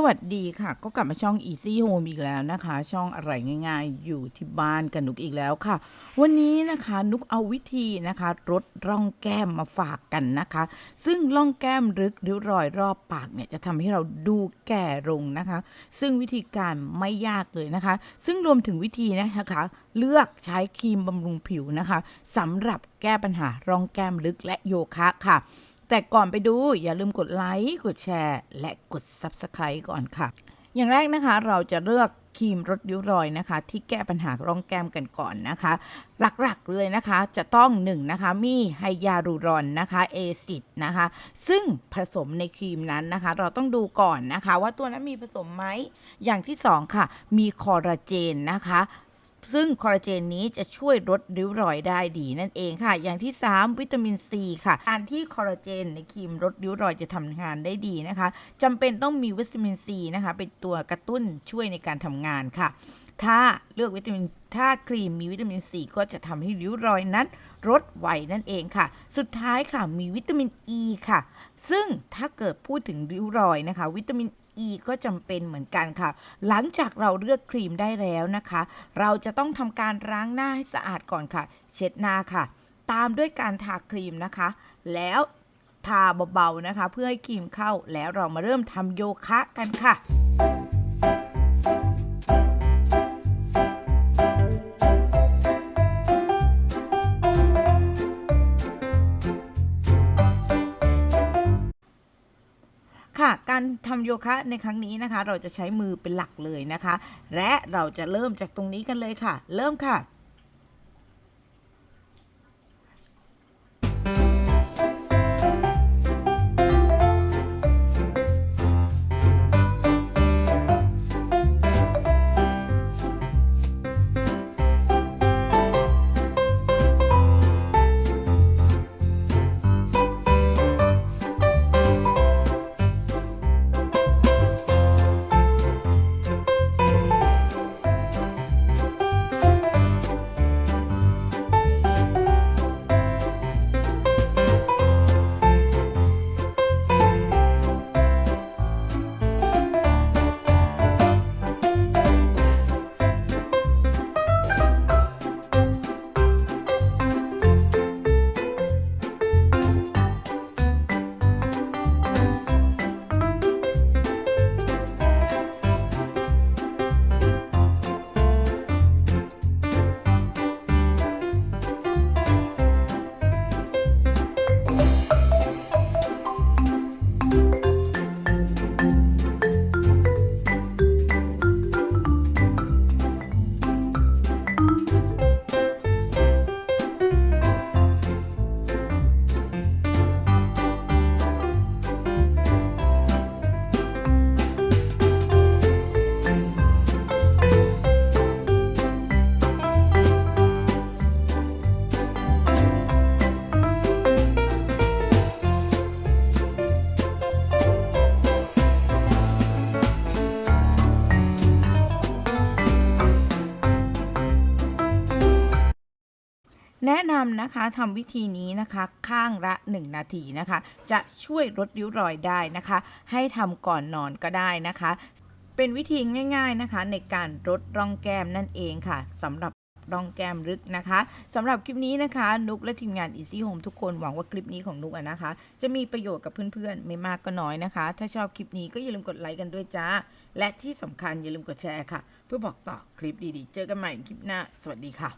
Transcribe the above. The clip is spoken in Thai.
สวัสดีค่ะ ก็กลับมาช่อง Easy Home อีกแล้วนะคะ ช่องอะไรง่ายๆ อยู่ที่บ้านกับนุกอีกแล้วค่ะ วันนี้นะคะนุกเอาวิธีนะคะลดร่องแก้มมาฝากกันนะคะ ซึ่งร่องแก้มลึกริ้วรอยรอบปากเนี่ยจะทำให้เราดูแก่ลงนะคะ ซึ่งวิธีการไม่ยากเลยนะคะ ซึ่งรวมถึงวิธีนะคะ เลือกใช้ครีมบำรุงผิวนะคะสำหรับแก้ปัญหาร่องแก้มลึกและโยคะค่ะ แต่ก่อนไปดูอย่าลืมกดไลค์กดแชร์ และกด Subscribe ก่อนค่ะ อย่างแรกนะคะเราจะเลือกครีมลดริ้วรอยนะคะ ที่แก้ปัญหาร่องแก้มกันก่อนนะคะ หลักๆเลยนะคะ จะต้อง1นงนะคะมีไฮยาลูรอนนะคะเอซิดนะคะ ซึ่งผสมในครีมนั้นนะคะ เราต้องดูก่อนนะคะ ว่าตัวนั้นมีผสมไหมอย่างที่ 2 ค่ะ มีคอลลาเจนนะคะ ซึ่งคอลลาเจนนี้จะช่วยลดริ้วรอยได้ดีนั่นเองค่ะ อย่างที่ 3 วิตามินซีค่ะการที่คอลลาเจนในครีมลดริ้วรอยจะทำงานได้ดีนะคะจำเป็นต้องมีวิตามินซีนะคะ เป็นตัวกระตุ้นช่วยในการทำงานค่ะ ถ้าเลือกวิตามินถ้าครีมมีวิตามินซีก็จะทำให้ริ้วรอยนั้นลดไวนั่นเองค่ะ สุดท้ายค่ะมีวิตามินอ e ีค่ะ ซึ่งถ้าเกิดพูดถึงริ้วรอยนะคะ วิตามิน E ก็จำเป็นเหมือนกันค่ะ หลังจากเราเลือกครีมได้แล้วนะคะ เราจะต้องทำการล้างหน้าให้สะอาดก่อนค่ะ เช็ดหน้าค่ะ ตามด้วยการทาครีมนะคะ แล้วทาเบาๆนะคะ เพื่อให้ครีมเข้าแล้วเรามาเริ่มทำโยคะกันค่ะ การทำโยคะในครั้งนี้นะคะ เราจะใช้มือเป็นหลักเลยนะคะ และเราจะเริ่มจากตรงนี้กันเลยค่ะ เริ่มค่ะ แนะนำนะคะทำวิธีนี้นะคะข้างละ 1 นาทีนะคะ จะช่วยลดริ้วรอยได้นะคะ ให้ทำก่อนนอนก็ได้นะคะ เป็นวิธีง่ายๆนะคะ ในการลดร่องแก้มนั่นเองค่ะสำหรับร่องแก้มลึกนะคะสำหรับคลิปนี้นะคะ นุกและทีมงาน Easy Home ทุกคนหวังว่าคลิปนี้ของนุกะนะคะ จะมีประโยชน์กับเพื่อนๆ ไม่มากก็น้อยนะคะ ถ้าชอบคลิปนี้ก็อย่าลืมกดไลค์กันด้วยจ้า และที่สำคัญอย่าลืมกดแชร์ค่ะ เพื่อบอกต่อคลิปดีๆ เจอกันใหม่คลิปหน้า สวัสดีค่ะ